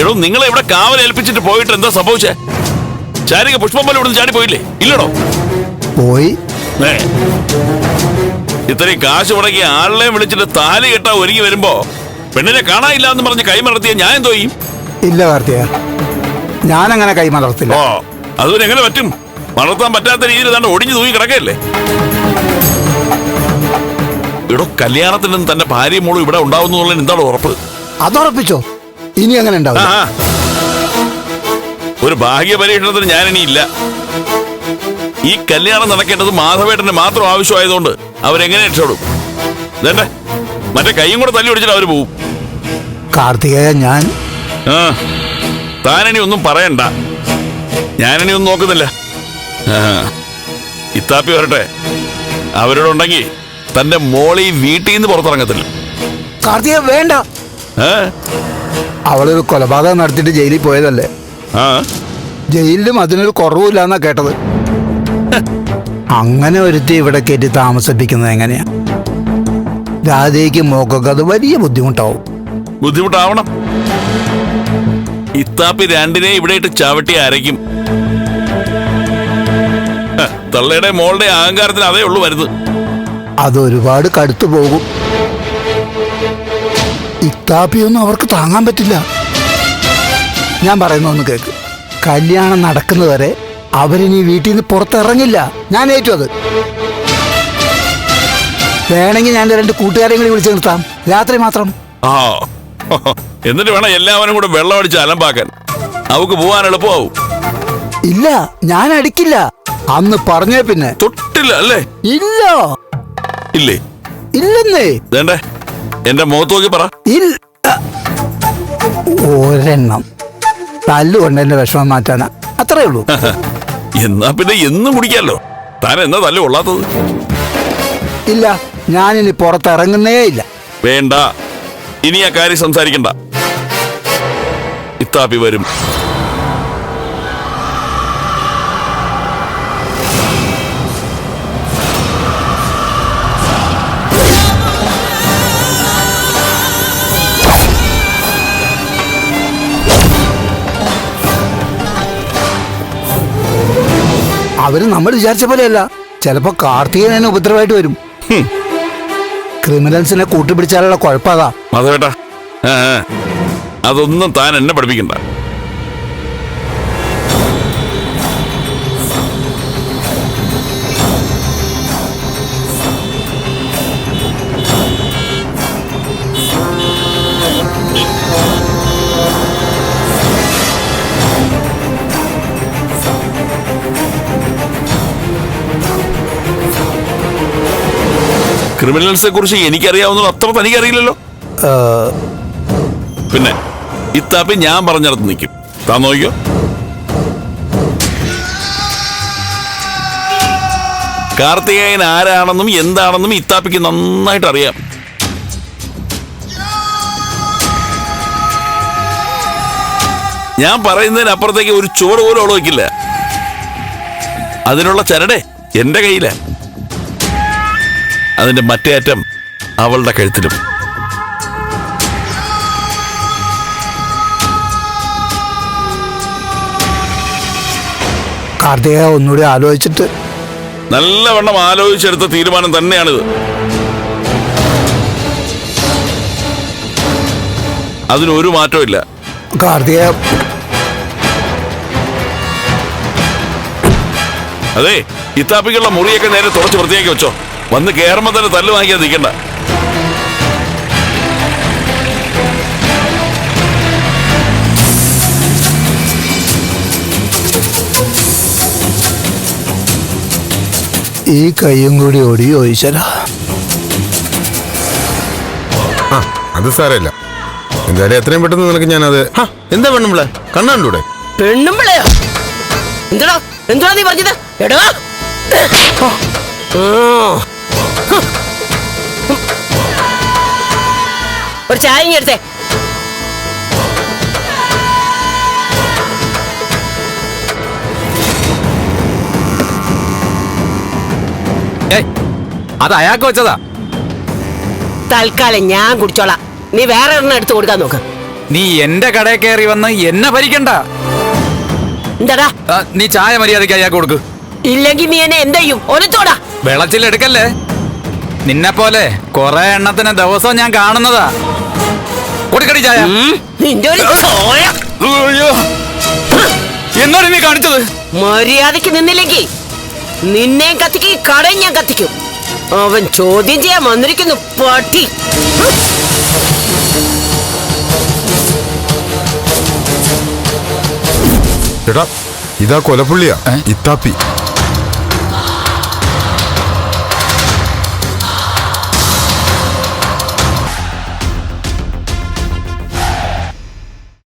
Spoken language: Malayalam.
എടോ നിങ്ങളെ ഇവിടെ കാവൽ ഏൽപ്പിച്ചിട്ട് പോയിട്ട് എന്താ സംഭവിച്ചേ? ചാരിക പുഷ്പം പോലെ ഇവിടുന്ന് ചാടി പോയില്ലേ? ഇല്ലടോ. പോയി. ഏ. ഇത്രയും കാശ് മുടക്കി ആളിനെ വിളിച്ചിട്ട് താലി കെട്ടാ ഒരുങ്ങി വരുമ്പോ പെണ്ണിനെ കാണാനില്ല എന്ന് പറഞ്ഞ് കൈമറത്തിയ ഞാൻ എന്തോ ചെയ്യും? ഇല്ല കാർത്തിക. ഞാനങ്ങനെ കൈമലർത്തില്ല ഓ അതുപോലെ എങ്ങനെ പറ്റും? വളർത്താൻ പറ്റാത്ത രീതിയിൽ തന്നെ ഒടിഞ്ഞു തൂങ്ങി കിടക്കല്ലേ ഇവിടെ കല്യാണത്തിനും തന്റെ ഭാര്യയും മോളും ഇവിടെ ഉണ്ടാവുന്നുള്ളതിന് എന്താണ് ഉറപ്പ്? അതുറപ്പിച്ചോ? ഇനി അങ്ങനെ ഉണ്ടാവും ആ. ഒരു ഭാഗ്യ പരീക്ഷണത്തിന് ഞാനിനി ഇല്ല. ഈ കല്യാണം നടക്കേണ്ടത് മാധവേട്ടന് മാത്രം ആവശ്യമായതുകൊണ്ട് അവരെങ്ങനെ രക്ഷപ്പെടും? ഇതേണ്ടേ മറ്റേ കൈയും കൂടെ തല്ലി ഒടിച്ചിട്ട് അവർ പോവും. കാർത്തികേയ ഞാൻ ആ. താനിനി ഒന്നും പറയണ്ട. ഞാനിനി ഒന്നും നോക്കുന്നില്ല. ആ, ഇത്താപ്പി വരട്ടെ. അവരോടുണ്ടെങ്കിൽ തന്റെ മോളി വീട്ടിൽ നിന്ന് പുറത്തിറങ്ങത്തില്ല. കാർത്തിക വേണ്ട? അവളൊരു കൊലപാതകം നടത്തിയിട്ട് ജയിലിൽ പോയതല്ലേ? ജയിലിലും അതിനൊരു കുറവുമില്ലെന്നാ കേട്ടത്. അങ്ങനെ ഒരുത്തി ഇവിടെ കയറ്റി താമസിപ്പിക്കുന്നത് എങ്ങനെയാ? രാധയ്ക്ക് മോക്കൊക്കെ അത് വലിയ ബുദ്ധിമുട്ടാവും. ബുദ്ധിമുട്ടാവണം. ഇത്താപ്പി രണ്ടിനെ ഇവിടെ ഇട്ട് ചവിട്ടി അരയ്ക്കും. തള്ളയുടെ മോളുടെ അഹങ്കാരത്തിന് അതേ ഉള്ളു വരുന്നത്. അതൊരുപാട് കടുത്തു പോകും. ഇത്താപ്പിയൊന്നും അവർക്ക് താങ്ങാൻ പറ്റില്ല. ഞാൻ പറയുന്ന ഒന്ന് കേക്ക്. കല്യാണം നടക്കുന്നവരെ അവരിനി വീട്ടിൽ നിന്ന് പുറത്തിറങ്ങില്ല. ഞാൻ ഏറ്റു അത്. വേണമെങ്കിൽ ഞാൻ രണ്ട് കൂട്ടുകാരെയും കൂടി വിളിച്ചു നിർത്താം. രാത്രി മാത്രം. ആ എന്നിട്ട് വേണം എല്ലാവരും കൂടെ വെള്ളം അടിച്ച് അലമ്പാക്കാൻ. അവക്ക് പോവാൻ എളുപ്പമാവും. ഇല്ല ഞാൻ അടിക്കില്ല. അന്ന് പറഞ്ഞേ പിന്നെ. തൊട്ടില്ല അല്ലേ? ഇല്ല. ഇല്ലേ? ഇല്ലെന്നേ. വേണ്ടേ? എന്റെ മുഖത്ത് നോക്കി പറ. ഇല്ല ഒരെണ്ണം. തല്ലുകൊണ്ട് എന്റെ വിഷമം മാറ്റാനാ. അത്രേ ഉള്ളൂ. എന്നാ പിന്നെ എന്നും കുടിക്കാലോ താൻ എന്നാ തല്ല് കൊള്ളാത്തത്? ഇല്ല ഞാനിനി പുറത്തിറങ്ങുന്നേ ഇല്ല. വേണ്ട. ഇനി ആ കാര്യം സംസാരിക്കണ്ട. ഇത്താപ്പി വരും. അവർ നമ്മൾ വിചാരിച്ച പോലെയല്ല. ചിലപ്പോ കാർത്തികൻ തന്നെ ഉപദ്രവമായിട്ട് വരും. ക്രിമിനൽസിനെ കൂട്ടുപിടിച്ചാലുള്ള കുഴപ്പതാ. അതൊന്നും താൻ എന്നെ പഠിപ്പിക്കണ്ട. ക്രിമിനൽസിനെ കുറിച്ച് എനിക്കറിയാവുന്നത് അത്ര തനിക്കറിയില്ലല്ലോ. പിന്നെ ഇത്താപ്പി ഞാൻ പറഞ്ഞിടത്ത് നിൽക്കും. താൻ നോക്കിയോ കാർത്തികേയൻ ആരാണെന്നും എന്താണെന്നും ഇത്താപ്പിക്ക് നന്നായിട്ട് അറിയാം ഞാൻ പറയുന്നതിനപ്പുറത്തേക്ക് ഒരു ചുവട് പോലും അവൾ വയ്ക്കില്ല. അതിനുള്ള ചരടേ എന്റെ കയ്യില. അതിന്റെ മറ്റേ അറ്റം അവളുടെ കഴുത്തിലും. കാർത്തിക ഒന്നുകൂടി ആലോചിച്ചിട്ട്. നല്ലവണ്ണം ആലോചിച്ചെടുത്ത തീരുമാനം തന്നെയാണിത്. അതിനൊരു മാറ്റവും ഇല്ല കാർത്തിക. അതെ ഇത്താപ്പിക്കുള്ള മുറിയൊക്കെ നേരെ തുറച്ച് വൃത്തിയാക്കി വെച്ചോ. വന്ന് കയറുമ്പോ തന്നെ തല്ല് വാങ്ങിയാൽ നിൽക്കണ്ട ഈ കൈയും കൂടി ഓടി ഓയിച്ചല ആ അത് സാരമില്ല. എന്തായാലും എത്രയും പെട്ടെന്ന് നിനക്ക് ഞാനത് ഹാ, എന്താ പെണ്ണുമ്പിളെ കണ്ണാണ്ടൂടെ? പെണ്ണുമ്പിളയോ എന്താടാ എന്താ നീ പറഞ്ഞത്? എടാ. ഒരു ചായ എടുത്തേ. അത് അയാൾക്ക് വെച്ചതാ. തൽക്കാലം ഞാൻ കുടിച്ചോളാം. നീ വേറെ എണ്ണ എടുത്തു കൊടുക്കാൻ നോക്ക്. നീ എന്റെ കടയിൽ കയറി വന്ന് എന്നെ ഭരിക്കണ്ട. എന്താടാ? നീ ചായ മര്യാദയ്ക്ക് അയാൾക്ക് കൊടുക്ക്. ഇല്ലെങ്കിൽ നീ എന്നെ എന്ത് ചെയ്യും? ഒലത്തോടാ വെളച്ചിലെടുക്കല്ലേ നിന്നെ പോലെ കൊറേ എണ്ണത്തിന് ദിവസം ഞാൻ കാണുന്നതാ. കൊടുക്കടി ചായ. നിന്റെ ഒരു ചോയ. എന്നോട് നീ കാണിച്ചത്? മര്യാദയ്ക്ക് നിന്നില്ലെങ്കിൽ നിന്നെ കത്തിക്ക് ഈ കടയും ഞാൻ കത്തിക്കും. അവൻ ചോദ്യം ചെയ്യാൻ വന്നിരിക്കുന്നു പട്ടി. എടാ ഇതാ കൊലപ്പുള്ളിയാ ഇത്താപ്പി.